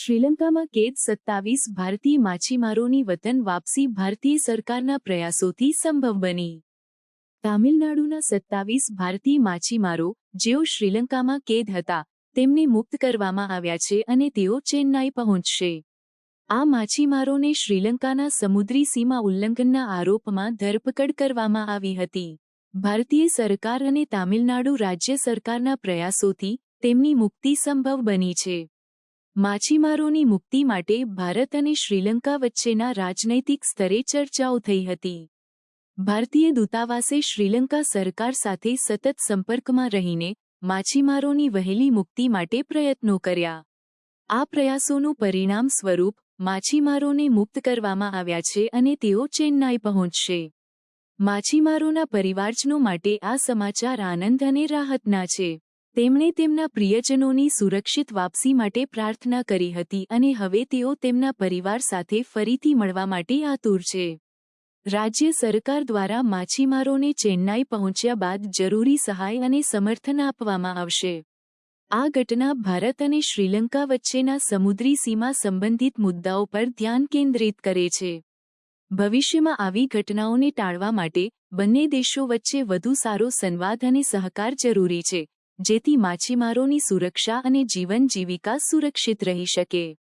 શ્રીલંકામાં કેદ સત્તાવીસ ભારતીય માછીમારોની વતન વાપસી ભારતીય સરકારના પ્રયાસોથી સંભવ બની. તામિલનાડુના સત્તાવીસ ભારતીય માછીમારો, જેઓ શ્રીલંકામાં કેદ હતા, તેમને મુક્ત કરવામાં આવ્યા છે અને તેઓ ચેન્નાઈ પહોંચશે. આ માછીમારોને શ્રીલંકાના સમુદ્રી સીમા ઉલ્લંઘનના આરોપમાં ધરપકડ કરવામાં આવી હતી. ભારતીય સરકાર અને તામિલનાડુ રાજ્ય સરકારના પ્રયાસોથી તેમની મુક્તિ સંભવ બની છે. માછીમારોની મુક્તિ માટે ભારત અને શ્રીલંકા વચ્ચેના રાજનૈતિક સ્તરે ચર્ચાઓ થઈ હતી. ભારતીય દૂતાવાસે શ્રીલંકા સરકાર સાથે સતત સંપર્કમાં રહીને માછીમારોની વહેલી મુક્તિ માટે પ્રયત્નો કર્યા. આ પ્રયાસોનું પરિણામ સ્વરૂપ માછીમારોને મુક્ત કરવામાં આવ્યા છે અને તેઓ ચેન્નાઈ પહોંચશે. માછીમારોના પરિવારજનો માટે આ સમાચાર આનંદ અને રાહતના છે. તેમણે તેમના પ્રિયજનોની સુરક્ષિત વાપસી માટે પ્રાર્થના કરી હતી અને હવે તેઓ તેમના પરિવાર સાથે ફરીથી મળવા માટે આતુર છે. રાજ્ય સરકાર દ્વારા માછીમારોને ચેન્નાઈ પહોંચ્યા બાદ જરૂરી સહાય અને સમર્થન આપવામાં આવશે. આ ઘટના ભારત અને શ્રીલંકા વચ્ચેના સમુદ્રી સીમા સંબંધિત મુદ્દાઓ પર ધ્યાન કેન્દ્રિત કરે છે. ભવિષ્યમાં આવી ઘટનાઓને ટાળવા માટે બંને દેશો વચ્ચે વધુ સારો સંવાદ અને સહકાર જરૂરી છે. જેથી માછીમારોની સુરક્ષા અને જીવન જીવિકા સુરક્ષિત રહી શકે.